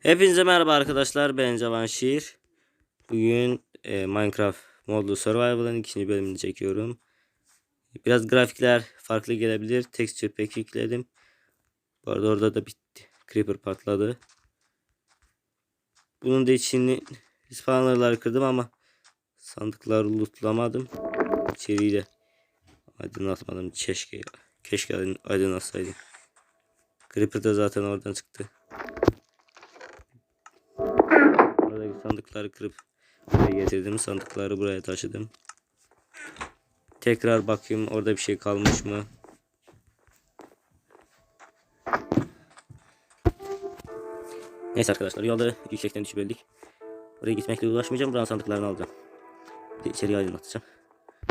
Hepinize merhaba arkadaşlar. Ben Cavan Şiir. Bugün e, Minecraft modlu Survival'ın ikinci bölümünü çekiyorum. Biraz grafikler farklı gelebilir. Texture pack yükledim. Bu arada orada da bitti. Creeper patladı. Bunun da içini spawnerları kırdım ama sandıkları lootlamadım. İçeriği de aydınlatmadım. Keşke, keşke aydınlatsaydım. Creeper da zaten oradan çıktı. Sandıkları kırıp buraya getirdim. Sandıkları buraya taşıdım. Tekrar bakayım orada bir şey kalmış mı? Neyse arkadaşlar yolda yüksekten düşüp öldük. Oraya gitmekle uğraşmayacağım. Buranın sandıklarını alacağım. Bir de içeriye aydınlatacağım.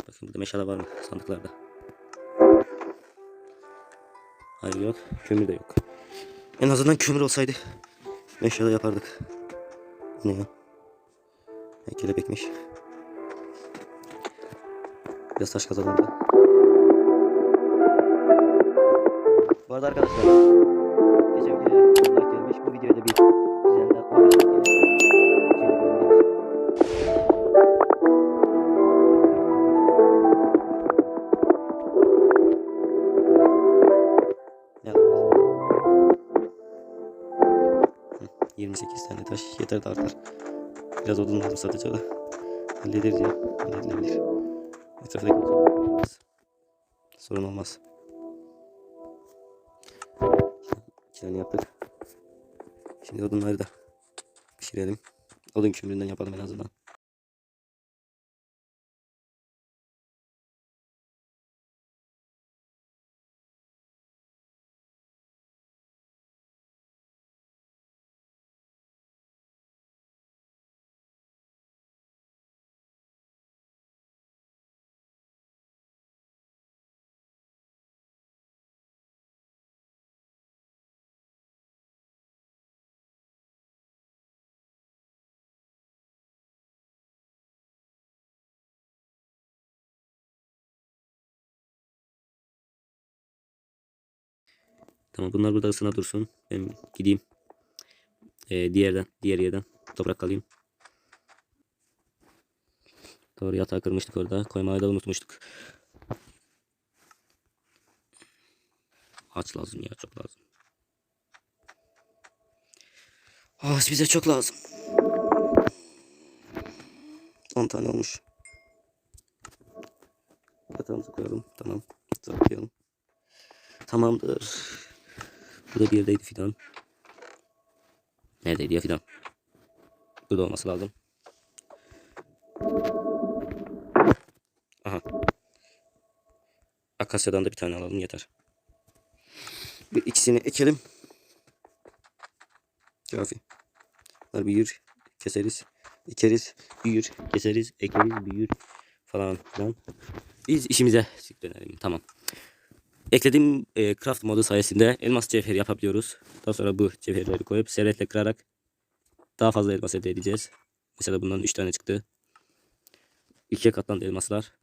Bakın burada meşale var mı sandıklarda? Hayır yok. Kömür de yok. En azından kömür olsaydı meşale yapardık. Ne ya? Kelebekmiş. Biraz taş kazalım da. Bu arada arkadaşlar geçen videoya like gelmiş. Bu videoya da bir üzerinden 15 like gelirse ikinci bölüm gelir. Ne yapacağız? Hı, 28 tane taş yeter de artar. Biraz odun lazım sadece o da. Hallederiz ya. Halledilebilir. Etraftaki kullanırız. Sorun olmaz. İki tane yaptık. Şimdi odunları da pişirelim. Odun kömüründen yapalım en azından. Tamam bunlar burada ısına dursun. Ben gideyim. Ee, diğerden, diğer yerden toprak alayım. Doğru yatağı kırmıştık orada. Koymayı da unutmuştuk. Ağaç lazım ya çok lazım. Ağaç bize çok lazım. 10 tane olmuş. Yatağımızı koyalım. Tamam. Saklayalım. Tamamdır. Burada bir yerdeydi fidan. Neredeydi ya fidan? Burada olması lazım. Aha. Akasyadan da bir tane alalım yeter. Bir ikisini ekelim. Kafi. Bunlar büyür. Keseriz. Ekeriz. Büyür. Keseriz. Ekeriz. Büyür. Falan filan. Biz işimize dönelim. Tamam. Eklediğim e, craft modu sayesinde elmas cevher yapabiliyoruz. Daha sonra bu cevherleri koyup servetle kırarak daha fazla elmas elde edeceğiz. Mesela bundan 3 tane çıktı. 2'ye katlandı elmaslar.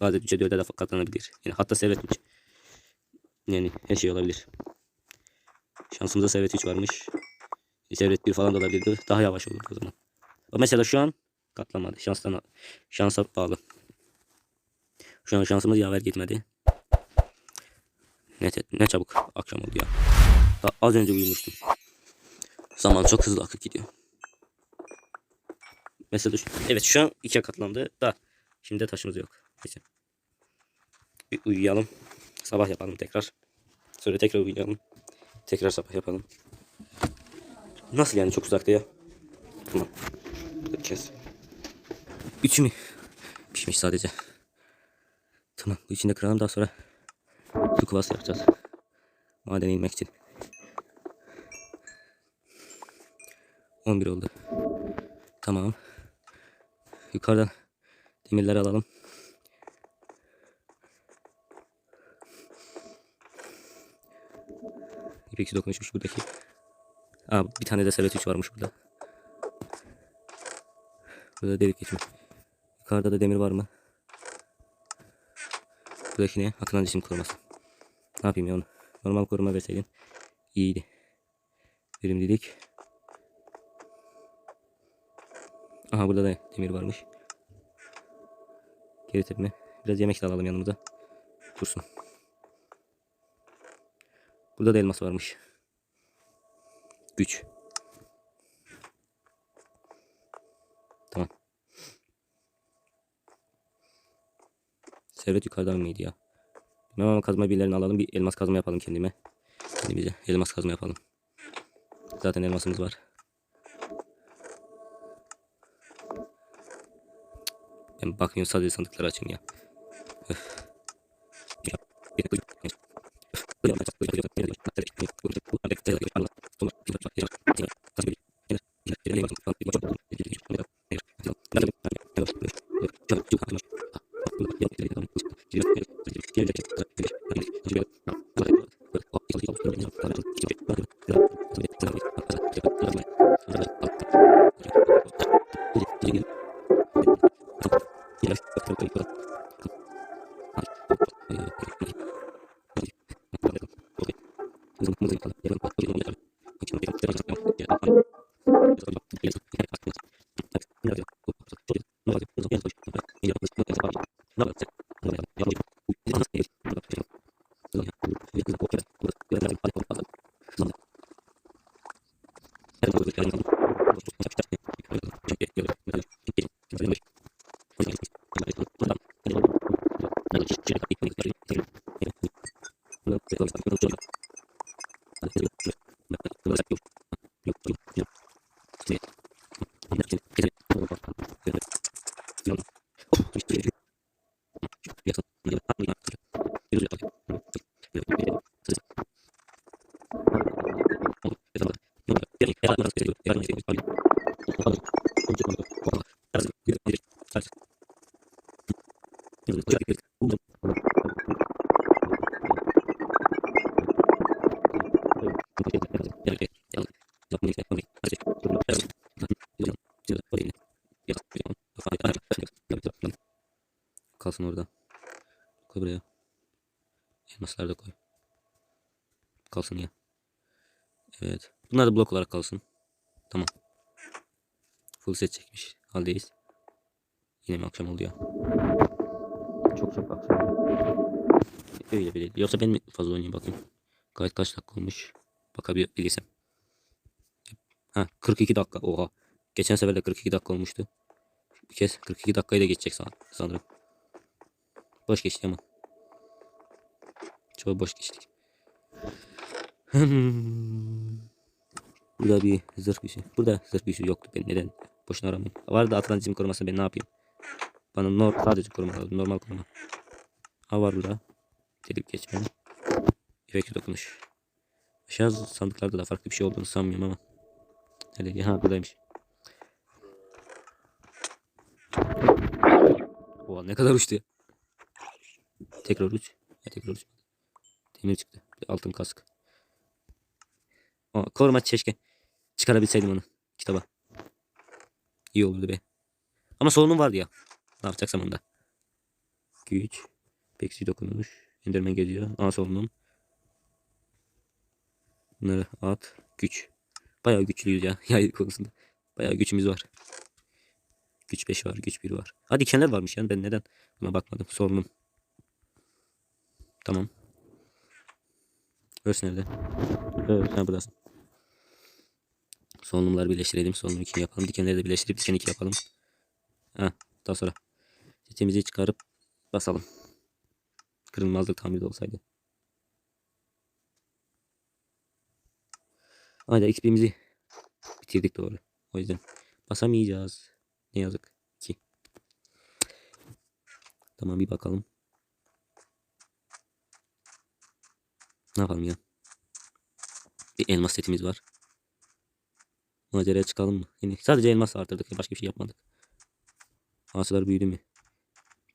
Bazen 3'e 4'e de katlanabilir. Yani hatta servet 3. Yani her şey olabilir. Şansımızda servet 3 varmış. E, Servet 1 falan da olabilirdi. Daha yavaş olurdu o zaman. O mesela şu an katlanmadı. Şanstan şansa bağlı. Şu an şansımız yaver gitmedi. Ne, ne çabuk akşam oldu ya. Daha az önce uyumuştum. Zaman çok hızlı akıp gidiyor. Mesela şu- evet şu an ikiye katlandı da şimdi de taşımız yok. Neyse. Bir uyuyalım. Sabah yapalım tekrar. Sonra tekrar uyuyalım. Tekrar sabah yapalım. Nasıl yani çok uzakta ya? Tamam. Bir kez. Üç mü? Pişmiş sadece. Tamam bu içinde kıralım daha sonra su kovası yapacağız. Madene inmek için. 11 oldu. Tamam. Yukarıdan demirleri alalım. İpeksi dokunuşmuş buradaki. Aa, bir tane de servet 3 varmış burada. Burada delik geçmiş. Yukarıda da demir var mı? Buradaki ne? Akınan cisim koruması. Ne yapayım ya onu? Normal koruma verseydin iyiydi. Verimlilik Aha burada da demir varmış. Geri tepme. Biraz yemek de alalım yanımıza. Dursun. Burada da elmas varmış. Güç. Tamam. Servet yukarıdan mıydı ya? Ama kazma birilerini alalım. Bir elmas kazma yapalım kendime. Kendimize elmas kazma yapalım. Zaten elmasımız var. Ben bakmıyorum sadece sandıkları açın ya. ごめんなさい。Kalsın orada. Koy buraya. Elmasları da koy. Kalsın ya. Evet. Bunlar da blok olarak kalsın. Tamam. Full set çekmiş haldeyiz. Yine mi akşam oldu ya? Çok çok akşam. Öyle bile. Yoksa ben mi fazla oynayayım bakayım. Gayet kaç dakika olmuş. Bakabilirsem. Ha 42 dakika. Oha. Geçen sefer de 42 dakika olmuştu. Bu kez 42 dakikayı da geçecek san- sanırım. Boş geçti ama. Çok boş geçtik. Hmm. Burada bir zırh büyüsü. Burada zırh büyüsü yoktu. Ben neden boşuna aramayayım. Vardı Atlantizm koruması ben ne yapayım? Bana nor sadece koruma lazım. Normal koruma. Ha var burada. Delip geçmeli. Efekti dokunuş. Aşağı sandıklarda da farklı bir şey olduğunu sanmıyorum ama. Nerede? Ha buradaymış. Oha ne kadar uçtu ya. Tekrar uç. Ya tekrar uç. Demir çıktı. Bir altın kask. Aa, koruma keşke. Çıkarabilseydim onu. Kitaba. İyi olurdu be. Ama sorunum vardı ya. Ne yapacaksam onda. Güç. Peksi dokunuş. Enderman geziyor. Aa solunum. Bunları at. Güç. Bayağı güçlüyüz ya. Yay konusunda. Bayağı gücümüz var. Güç 5 var. Güç 1 var. Ha dikenler varmış yani. Ben neden buna bakmadım. Solunum. Tamam. Örs nerede? Evet. Ha buradasın. Solunumları birleştirelim. Solunum 2 yapalım. Dikenleri de birleştirip diken 2 yapalım. Ha, daha sonra setimizi çıkarıp basalım. Kırılmazlık tamiri de olsaydı. Hayda XP'mizi bitirdik doğru. O yüzden basamayacağız. Ne yazık ki. Tamam bir bakalım. Ne yapalım ya? Bir elmas setimiz var. Maceraya çıkalım mı? Yani sadece elmas artırdık. Başka bir şey yapmadık. Ağaçlar büyüdü mü?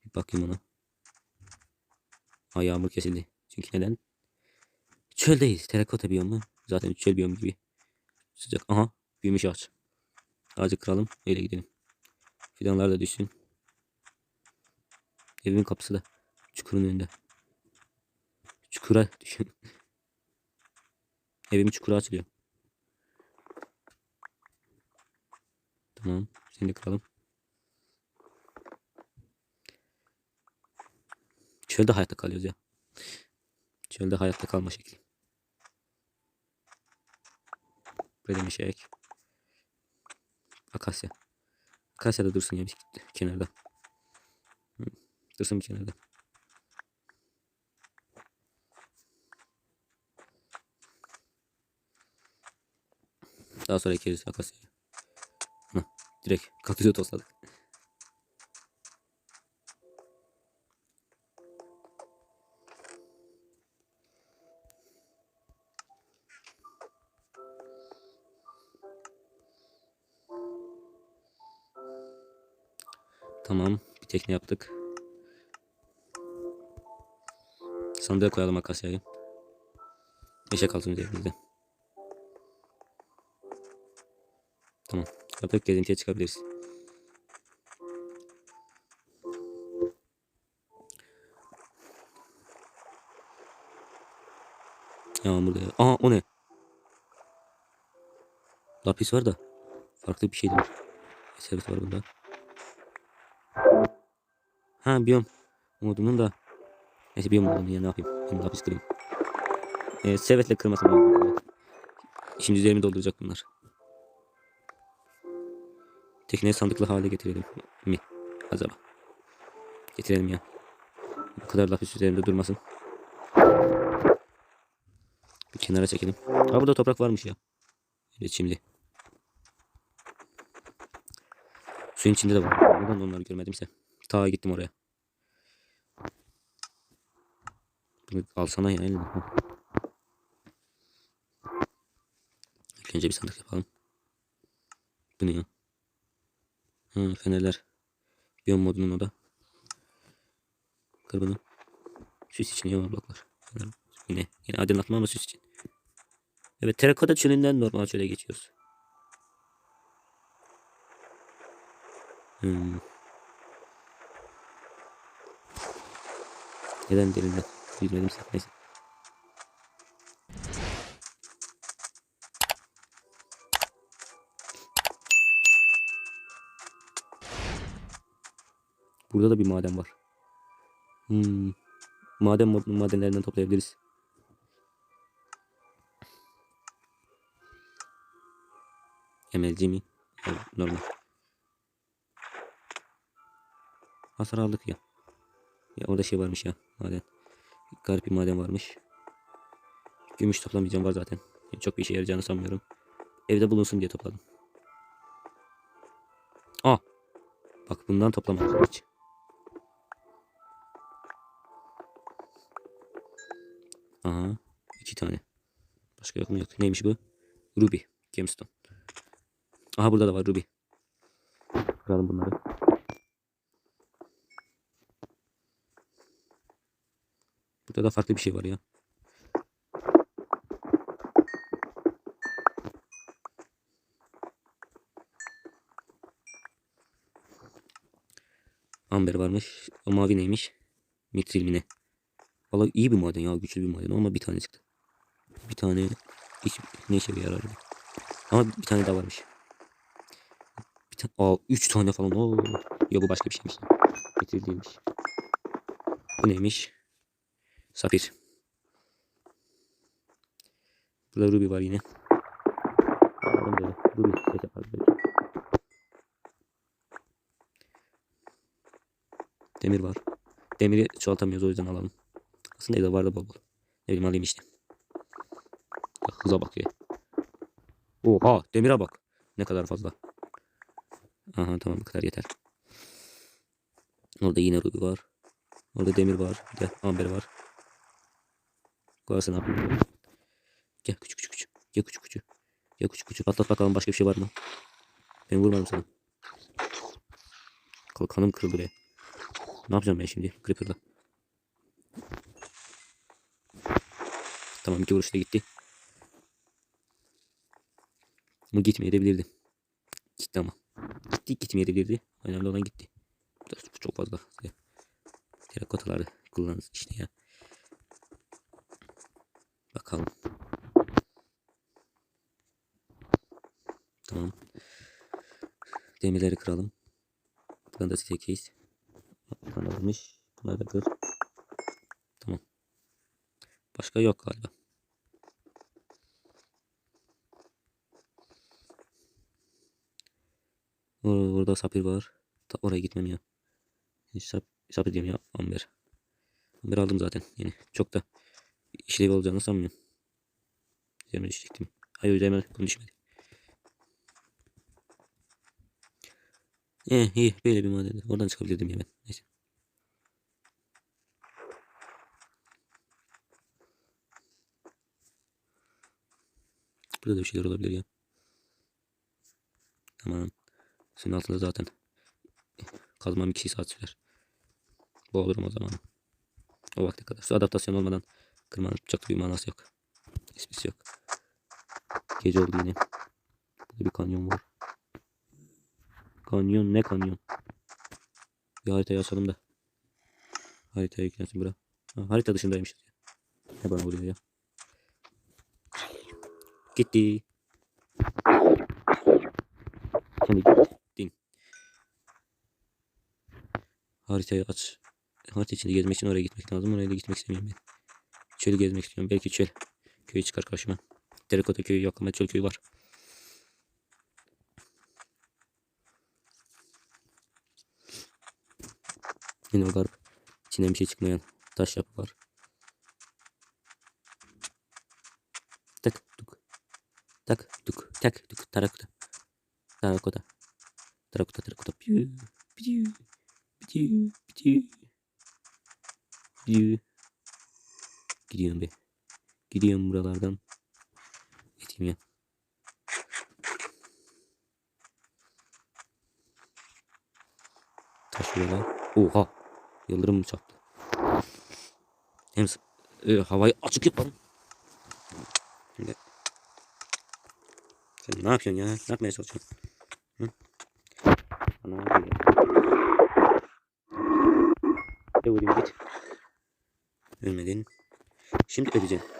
Bir bakayım ona. Aa yağmur kesildi. Çünkü neden? Çöldeyiz. Terakota biyomu. Zaten çöl biyomu gibi. Sıcak. Aha. Büyümüş ağaç. Ağacı kıralım. Öyle gidelim. Fidanlar da düşsün. Evimin kapısı da çukurun önünde. Çukura düşün. Evim çukura açılıyor. Tamam. Seni de kıralım. Çölde hayatta kalıyoruz ya. Çölde hayatta kalma şekli. Böyle bir şey. Akasya. Akasya da dursun bir kenarda. Hı, Dursun bir kenarda. Daha sonra ekeriz akasyayı. Direkt kaktüsü tosladık. Tamam. Bir tekne yaptık. Sandığa koyalım akasyayı. Eşek kalsın üzerimizde. Tamam. Yaptık gezintiye çıkabiliriz. Yağmur ya. Aa o ne? Lapis var da. Farklı bir şey değil. Eserit var bunda. Ha biyom. Modunun da. Neyse biyom modunu ya ne yapayım. Benim lapis kırayım. Ee, sevetle kırmasın. biyom. Şimdi üzerimi dolduracak bunlar. Tekneyi sandıklı hale getirelim mi? Acaba. Getirelim ya. Bu kadar lapis üzerinde durmasın. Bir kenara çekelim. Ha burada toprak varmış ya. Evet şimdi. Suyun içinde de var. Neden onları görmedimse. Ta gittim oraya. Bunu alsana ya eline. İlk önce bir sandık yapalım. Bu ne ya? Ha, fenerler. Biyom modunun o da. Kır bunu. Süs için yaman bloklar. Yine, yine aydınlatma ama süs için. Evet terakota çölünden normal çöle geçiyoruz. Hmm. Neden derinden yüzmedim sen? Neyse. Burada da bir maden var. Hmm. Maden madenlerinden toplayabiliriz. Emelci mi? Evet, normal. Hasar aldık ya. Ya orada şey varmış ya maden. Garip bir maden varmış. Gümüş toplamayacağım var zaten. Yani çok bir işe yarayacağını sanmıyorum. Evde bulunsun diye topladım. Aa. Bak bundan toplamadım hiç. Aha. iki tane. Başka yok mu yok. Neymiş bu? Ruby. Gemstone. Aha burada da var Ruby. Kıralım bunları. Burada da farklı bir şey var ya. Amber varmış. O mavi neymiş? Mitril mi ne? Valla iyi bir maden ya. Güçlü bir maden ama bir tane çıktı. Bir tane hiç ne işe yarar bu? Ama bir tane daha varmış. Bir tane, aa üç tane falan. Oo. Ya bu başka bir şeymiş. Mitril değilmiş. Bu neymiş? Safir. Burada Ruby var yine. Alalım. Ruby set yaparız. Demir var. Demiri çoğaltamıyoruz o yüzden alalım. Aslında evde vardı bol bol. Ne bileyim alayım işte. Bak hıza bak ya. Oha demire bak. Ne kadar fazla. Aha tamam bu kadar yeter. Orada yine ruby var. Orada demir var. Bir de amber var. Koyarsın abi. Gel küçük küçük küçük. Gel küçük küçük. Gel küçük küçük. Patlat bakalım başka bir şey var mı? Ben vurmadım sana. Kanım kırıldı be. Ne yapacağım ben şimdi? Creeper'la. Tamam iki vuruşta gitti. Ama gitmeyebilirdi. Gitti ama. Gitti gitmeyebilirdi. Önemli olan gitti. Çok fazla. Terakotaları kullanırız işte ya. Bakalım. Tamam. Demirleri kıralım. Buradan da staircase. Varmış. Bunları da kır. Tamam. Başka yok galiba. Oo, Orada sapir var. Ta oraya gitmem ya. Sap, sapir diyeyim ya. Amber. Amber aldım zaten. Yani çok da işlevi olacağını sanmıyorum. Üzerime düşecektim. Hayır üzerime düşmedi. Eh iyi böyle bir maden. Oradan çıkabilirdim ben. Neyse. Burada da bir şeyler olabilir ya. Tamam. Senin altında zaten kazmam 2 saat sürer. Boğulurum o zaman. O vakte kadar. Su adaptasyon olmadan da bir manası yok. Esprisi yok. Gece oldu yine. Burada bir kanyon var. Kanyon ne kanyon? Bir haritayı açalım da. Haritaya yüklensin bura. Ha, harita dışındaymış. Ne bana vuruyor ya? Gitti. De gittin. Haritayı aç. Harita içinde gezmek için oraya gitmek lazım. Oraya da gitmek istemiyorum ben. Çölü gezmek istiyorum. Belki çöl köyü çıkar karşıma. Terakota köyü yok ama çöl köyü var. Yine o garip. İçinden bir şey çıkmayan taş yapı var. Tak tuk. Tak tuk. Tak tuk. Tarakota. Tarakota. Tarakota tarakota. Piu. Piu. Piu. Piu. Piu. Gidiyorum be. Gidiyorum buralardan. Gideyim ya. Taş. Oha. Yıldırım mı çarptı? Hem e, havayı açık yapalım. Şimdi. Sen ne yapıyorsun ya? Ne yapmaya çalışıyorsun? Hı? Ana? Ne vurayım git. Ölmedin. Şimdi öleceksin.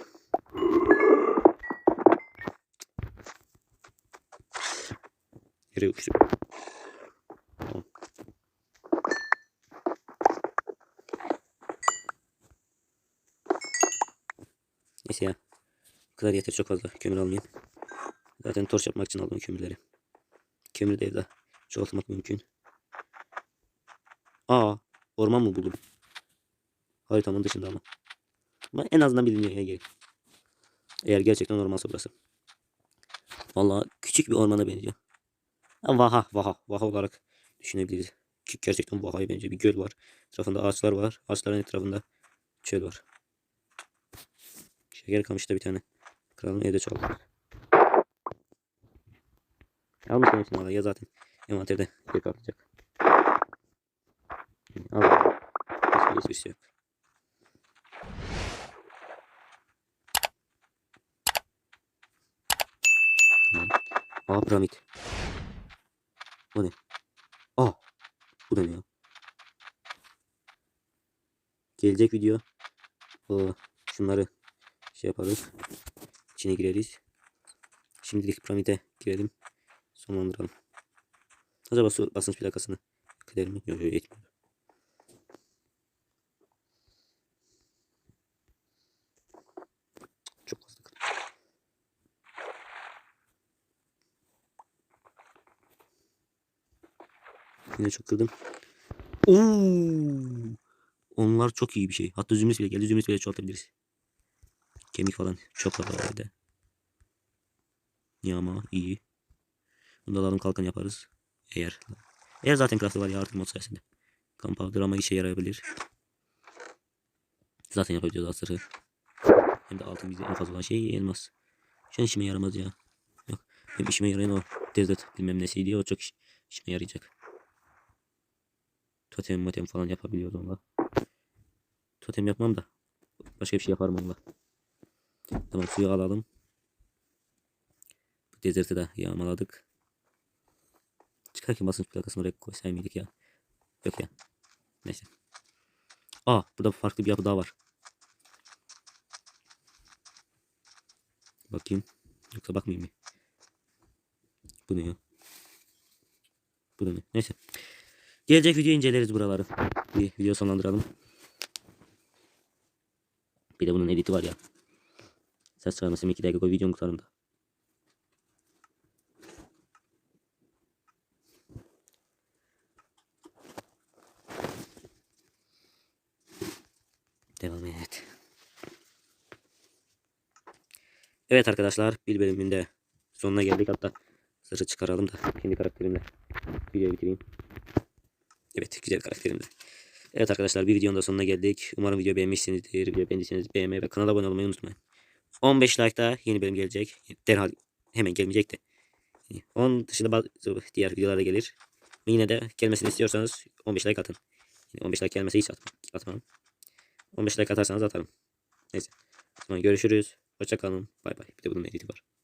Yere uçtu. Neyse ya. Bu kadar yeter çok fazla kömür almayayım. Zaten torç yapmak için aldım kömürleri. Kömürü de evde çoğaltmak mümkün. Aa, orman mı buldum? Haritamın dışında ama. Ama en azından ya gel. Eğer gerçekten ormansa burası. Vallahi küçük bir ormana benziyor. Ha, Vaha, vaha, vaha olarak düşünebiliriz. Ki Gerçekten vahaya benziyor. Bir göl var. Etrafında ağaçlar var. Ağaçların etrafında çöl var. Şeker kamışta bir tane. Kralın evde çaldı. Almış demiştim valla ya zaten envanterde yer kalmayacak. Al. Hiçbir şey yok. Tamam. Aa piramit. O ne? Aa. Bu da ne ya? Gelecek video. O, şunları şey yaparız. İçine gireriz. Şimdilik piramide girelim. Sonlandıralım. Acaba basınç plakasını kırar mı? Yok yok etmiyor. Çok fazla kırdım. Yine çok kırdım. Oo! Onlar çok iyi bir şey. Hatta zümrüt bile geldi. Zümrüt bile çoğaltabiliriz. Kemik falan çok var evde. Yağma iyi. Bunu da alalım kalkan yaparız. Eğer eğer zaten craftı var ya artık mod sayesinde. Gunpowder ama işe yarayabilir. Zaten yapacağız asırı. Hem de altın bizde en fazla olan şey elmas. Şu an işime yaramaz ya. Yok. Hem işime yarayan o desert bilmem nesiydi o çok iş, işime yarayacak. Totem motem falan yapabiliyoruz onunla. Totem yapmam da. Başka bir şey yaparım onunla. Tamam suyu alalım. Bu desert'i de yağmaladık. Çıkarken basınç plakasını oraya koysayım mıydık ya? Yok ya. Neyse. Aa burada farklı bir yapı daha var. Bakayım. Yoksa bakmayayım mı? Bu ne ya? Bu da ne? Neyse. Gelecek video inceleriz buraları. Bir video sonlandıralım. Bir de bunun editi var ya. Ses çıkarması 2 dakika koy videonun kurtarında. Devam et. Evet arkadaşlar bir bölümünde sonuna geldik hatta zırhı çıkaralım da kendi karakterimle videoyu bitireyim. Evet güzel karakterimle. Evet arkadaşlar bir videonun da sonuna geldik. Umarım video beğenmişsinizdir. Video beğendiyseniz beğenmeyi ve kanala abone olmayı unutmayın. 15 like'da yeni bölüm gelecek. Derhal hemen gelmeyecek de. Onun dışında bazı diğer videolarda gelir. Yine de gelmesini istiyorsanız 15 like atın. Yani 15 like gelmese hiç atmam. atmam. 15 like atarsanız atarım. Neyse. O zaman görüşürüz. Hoşçakalın. Bay bay. Bir de bunun editi var.